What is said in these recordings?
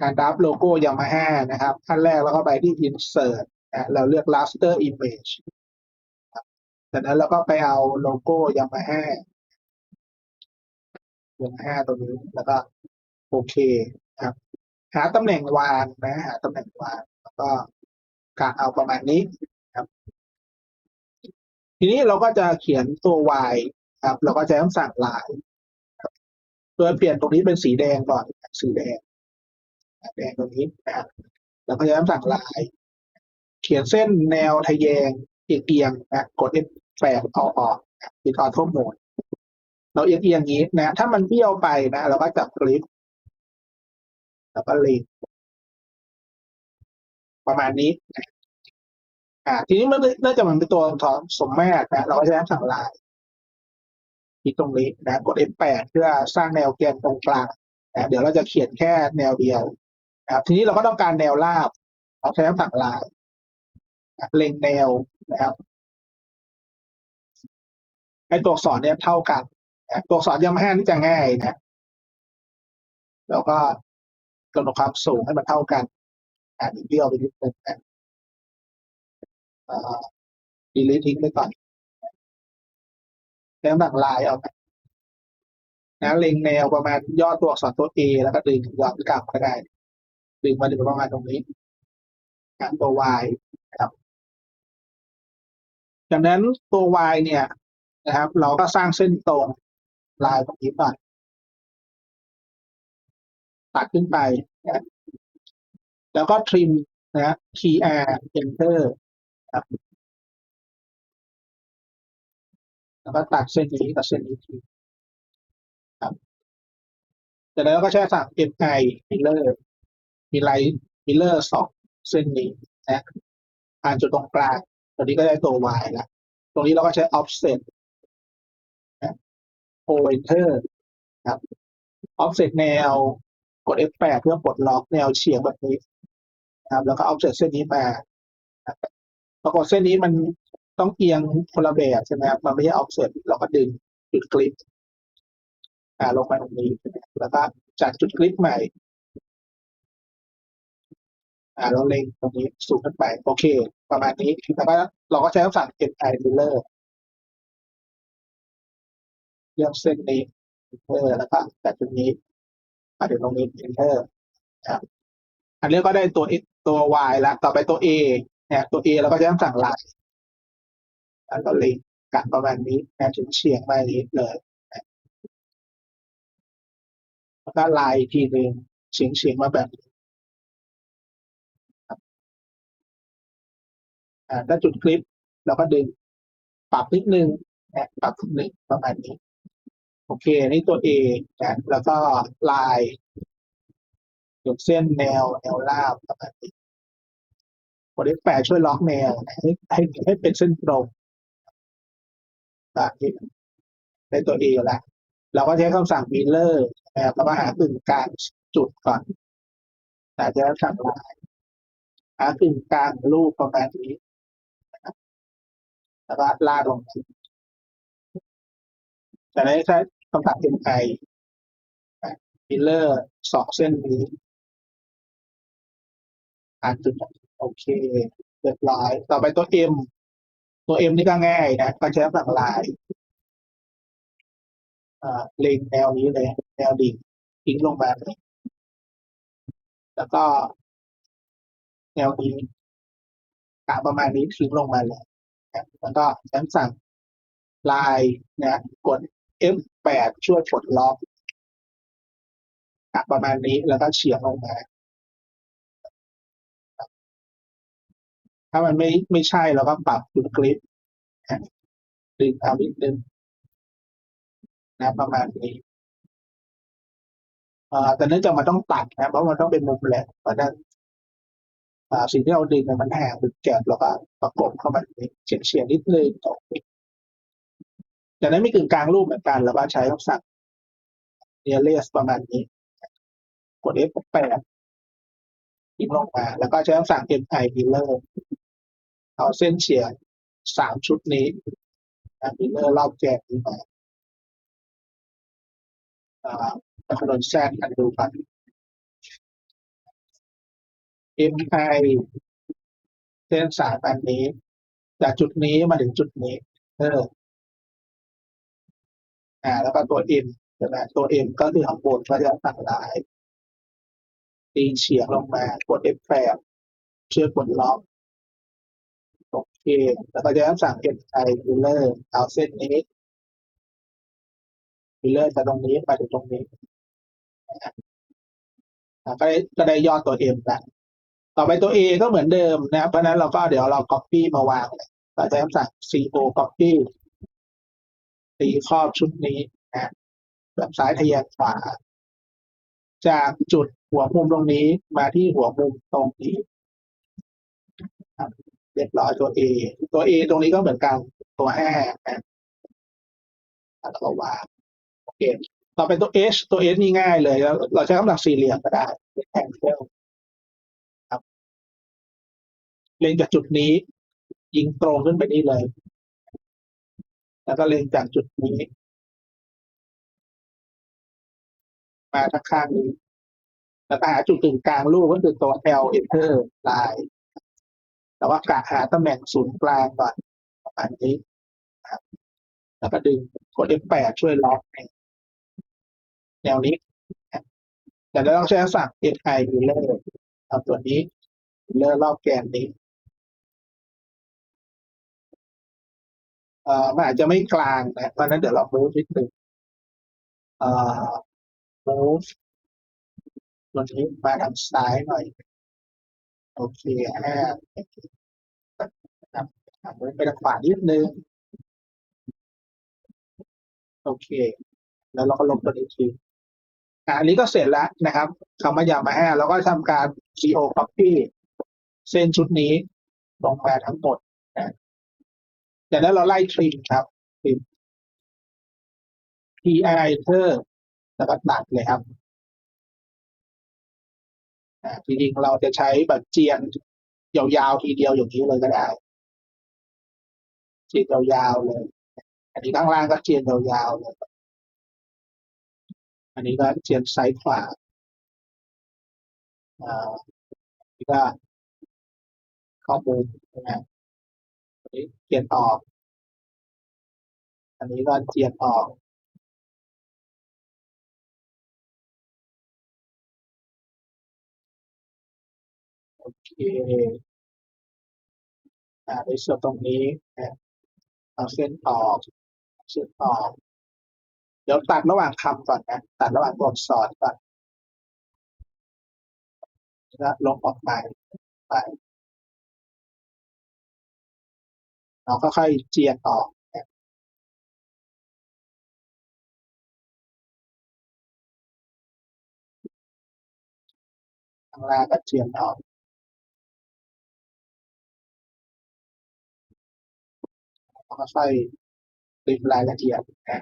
การดับโลโก้ยามาฮ่านะครับขั้นแรกเราก็ไปที่ insert นะเราเลือก raster image จากนั้นเราก็ไปเอาโลโก้ยามาฮ่ายามาฮ่าตัวนี้แล้วก็โอเคครับหาตำแหน่งวางนะหาตำแหน่งวางแล้วก็กะเอาประมาณนี้ครับ ทีนี้เราก็จะเขียนตัว y ครับ เราก็จะต้องสั่งลายครับโดยเปลี่ยนตรงนี้เป็นสีแดงก่อนสีแดง แดงตรงนี้นะครับแล้วก็จะต้สั่งลาย เขียนเส้นแนวทะแยงเอียงๆนะกด F8 เอาออกติดออโต้โหมดเราเอียงเอียงอย่างนี้นะ ถ้ามันเบี้ยวไปนะ เราก็จับคลิกแล้วก็ลิงก์ประมาณนี้นะอ่า ทีนี้มันเนื่องจากมันเป็นตัวถอนสมแม่นะ เราก็จะสั่งลายที่ตรงนี้นะ กด F8 เพื่อสร้างแนวแกนตรงกลางนะเดี๋ยวเราจะเขียนแค่แนวเดียว นะครับทีนี้เราก็ต้องการแนวราบเราใช้คำสั่งลายเล็งแนวนะครับไอ้ตัวอักษรเนี่ยเท่ากันตัวอักษรยามาฮ่านี่จะง่ายนะแล้วก็กำหนดความสูงให้มันเท่ากันอ่าเบี้ยวไปนิดนึงนะอ่าดีลิททิ้งไปก่อนแล้วบังลายเอาไปนะเล็งแนวประมาณย่อตัวอักษรตัว A แล้วก็ดึงยอนกลับก็ได้ ดึงมาถึงประมาณตรงนี้นะตัว Y นะครับจากนั้นตัว Y เนี่ยนะครับ เราก็สร้างเส้นตรงลายตรงนี้ก่อนตัดขึ้นไปนะแล้วก็ทริมนะ tr enter ครับแล้วก็ตัดเส้นนี้กับเส้นนี้ทิ้งครับจากนั้นเราก็ใช้สั่ง mi miller มีไลท์ miller สองเส้นนี้นะผ่านจุดตรงกลางตรงนี้ก็ได้ตัว y แล้วตรงนี้เราก็ใช้ offset นะ pointer ครับ offset แนวกด F8 เพื่อปลดล็อกแนวเฉียงแบบนี้นะครับแล้วก็ offset เส้นนี้มาปรากฏเส้นนี้มันต้องเอียงคนละแบบใช่ไหมครับมันไม่ใช่ offset เราก็ดึงจุดคลิปอ่าลงมาตรงนี้แล้วก็จากจุดคลิปใหม่ อ่าเราเล็งตรงนี้สูงขึ้นไปโอเค ประมาณนี้แล้วก็เราก็ใช้คำสั่ง mi miller เลือกเส้นนี้ enter แล้วก็จากจุดนี้มาถึงตรงนี้ enter ครับอันนี้ก็ได้ตัว x ตัว y แล้วต่อไปตัว a เนี่ยตัว a เราก็จะต้องสั่งลายแล้วก็ลิงกันประมาณนี้นะถึงเฉียงมาอย่างนี้เลยแล้วก็ลายอีกทีหนึ่งเฉียงเฉียงมาแบบนี้ อ่าถ้าจุดคลิปเราก็ดึงปรับนิดนึงนะปรับนิดนึงประมาณนี้ โอเคนี่ตัว A นะแล้วก็ลายหยดเส้นแนวแนวราบประมาณนี้กด F8 ช่วยล็อกแนวให้ให้ให้เป็นเส้นตรงแบบนี้ได้ตัว A แล้วเราก็ใช้คำสั่ง miller นะครับแล้วก็หากึ่งกลางจุดก่อนอาจจะสั่งลายหากึ่งกลางรูปประมาณนี้ แล้วก็ลากลงมาแต่ในใช้คำสั่ง mi miller สองเส้นนี้หาจุดโอเคเรียบร้อย ต่อไปตัว M ตัว M นี่ก็ง่ายนะก็ใช้คำสั่งลายเล็งแนวนี้เลย แนวดิ่งทิ้งลงมาแล้วก็แนวนี้กะประมาณนี้ทิ้งลงมาเลย แล้วก็ใช้คำสั่งลายนะกด F8 ช่วยปลดล็อกประมาณนี้แล้วก็เฉียงลงมา ถ้ามันไม่ไม่ใช่เราก็ปรับจุดคลิปดึงเอานิดนึงนะประมาณนี้อ่าแต่เนื่องจากมันต้องตัดนะเพราะมันต้องเป็นมุมแหลมเพราะนั้น สิ่งที่เราดึงมันแหงเป็นแกนแล้วก็ประกบเข้ามาเฉียงเฉียงๆนิดนึงตรงนี้จากนั้นมีกึ่งกลางรูปเหมือนกัน แล้วก็ใช้คำสั่ง nearest ประมาณนี้ กด F8 ทิ้งลงมา แล้วก็ใช้คำสั่ง mi miller เอาเส้นเฉียงสามชุดนี้นะ miller รอบแกนนี้มาอ่าถนนแซดกันดูกัน mi เส้นสายอันนี้ จากจุดนี้มาถึงจุดนี้ เอออ่า แล้วก็ตัว m ใช่ไหมตัว m ก็คือข้างบนก็จะต่างหลายตีเฉียงลงมากด F แปดเชื่อกดล็อกโอเค แล้วก็จะสั่ง M I ฟิลเลอร์เอาเส้นนี้ฟิลเลอร์จากตรงนี้ไปถึงตรงนี้ก็ได้ก็ได้ยอดตัว M ละ ต่อไปตัว A ก็เหมือนเดิมนะเพราะนั้นเราก็เดี๋ยวเรา copy มาวางเลยเราจะสั่ง CO copy ตีครอบชุดนี้นะแบบซ้ายทะแยงขวา จากจุดหัวมุมตรงนี้มาที่หัวมุมตรงนี้เรียบร้อยตัว A ตัว A ตรงนี้ก็เหมือนกันตัวแห้านะแล้วก็วางโอเคต่อไปตัว H ตัว H นี่ง่ายเลย เราใช้กำลังสี่เหลี่ยมก็ได้แเล็งจากจุดนี้ ยิงตรงขึ้นไปนี่เลย แล้วก็เล็งจากจุดนี้ มาทางข้างนี้แล้วก็หาจุดกึ่งกลางรูปก็คือตัว L enter line แต่ว่ากะหาตำแหน่งศูนย์กลางก่อนประมาณนี้แล้วก็ดึงกด F8 ช่วยล็อกในแนวนี้แต่เราต้องใช้สั่ง SI ruler เอาตัวนี้ ruler รอบแกนนี้ เอ่อมันอาจจะไม่กลางนะเพราะนั้นเดี๋ยวเรา move นิดนึงเอ่อ move ตัวนี้มาทางซ้ายหน่อย โอเคห้าครับไปทางขวานิดนึง โอเค แล้วเราก็ลบตัวนี้ทิ้งอะอันนี้ก็เสร็จแล้วนะครับคำว่ายามาห้าเราก็ทำการ CO copy เส้นชุดนี้ลงมาทั้งหมดนะ จากนั้นเราไล่ทริมครับทริม PI enter แล้วก็ตัดเลยครับจริงๆเราจะใช้แบบเจียนยาวๆทีเดียวอย่างนี้เลยก็ได้ เจียนยาวๆเลย อันนี้ข้างล่างก็เจียนยาวๆเลย อันนี้ก็เจียนซ้ายขวาอ่านี่ก็ข้อมูลนะ นี้เจียนออก อันนี้ก็เจียนออก โอเคอ่าในส่วนตรงนี้เอาเส้นออกเส้นออกเดี๋ยวตัดระหว่างคำก่อนนะตัดระหว่างตัวอักษรก่อนแล้วลบออกไปไป เราก็ค่อยเจียนออกนะข้างลาก็เจียนออกแล้วก็ค่อยดึงรายละเอียดนะ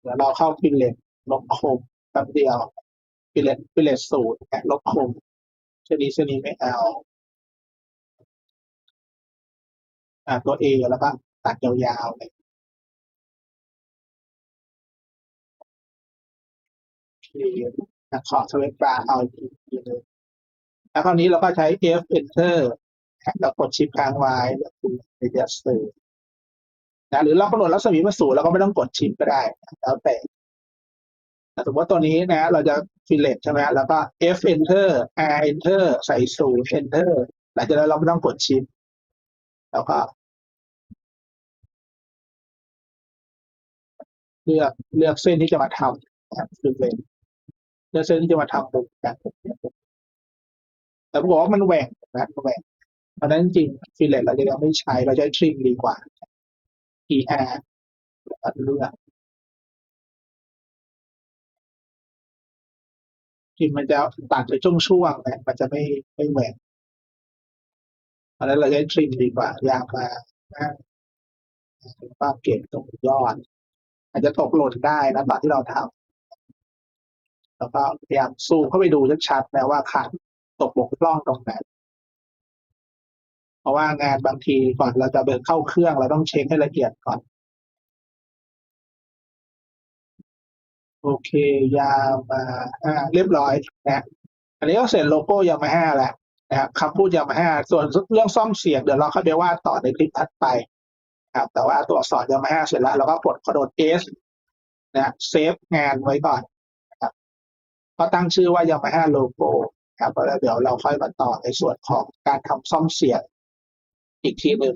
เดี๋ยวเราเข้าพิเลตลบคมแป๊บเดียวพิเลตพิเลตสูตรนะลบคมชนิดชนิดไม่เอา อ่าตัว A แล้วก็ตัดยาวๆเลยนะขอสวิตช์บาร์เอาอีกทีหนึงแล้วคราวนี้เราก็ใช้ F enter แล้วกดชิปค้างไว้แล้วคุณไปเดียสื่อนะหรือเรากำหนดรัศมีมาสู่เราก็ไม่ต้องกดชิปก็ได้ แล้วแต่แต่สมมติว่าตัวนี้นะ เราจะ fillet ใช่ไหมแล้วก็ F enter R enter ใส่ศูนย์ enter หลังจากนั้นเราไม่ต้องกดชิป แล้วก็เลือกเลือกเส้นที่จะมาทำนะครับคือเป็นเลือกเส้นที่จะมาทำมุมกันแต่ปรากฏว่ามันแหว่งนะมันแหว่งเพราะนั้นจริงฟิลเลตเราจะยังไม่ใช้เราใช้ทริมดีกว่า PR เลือกทริมมันจะตัดไปช่วงๆนะมันจะไม่ไม่แหว่ง เพราะนั้นเราใช้ทริมดีกว่ายางมานะป้าเก็บตรงยอด อาจจะตกหล่นได้นะตอนที่เราทำแล้วก็พยายามซูมเข้าไปดูชัดๆนะว่าขาดตกบกพร่องตรงไหนเพราะว่างานบางทีก่อนเราจะเบิกเข้าเครื่องเราต้องเช็คให้ละเอียดก่อน โอเคยามาอ่าเรียบร้อยนะอันนี้ก็เสร็จโลโก้ยามาฮ่าแล้ว นะครับคำพูดยามาฮ่าส่วนเรื่องซ่อมเสียงเดี๋ยวเราค่อยไปว่าต่อในคลิปถัดไปนะครับแต่ว่าตัวอักษรยามาฮ่าเสร็จแล้วเราก็กดกระโดด S นะเซฟงานไว้ก่อนนะครับก็ตั้งชื่อว่ายามาฮ่าโลโก้ครับแล้วเดี๋ยวเราค่อยมาต่อในส่วนของการทำซ่อมเสียงอีกทีหนึ่ง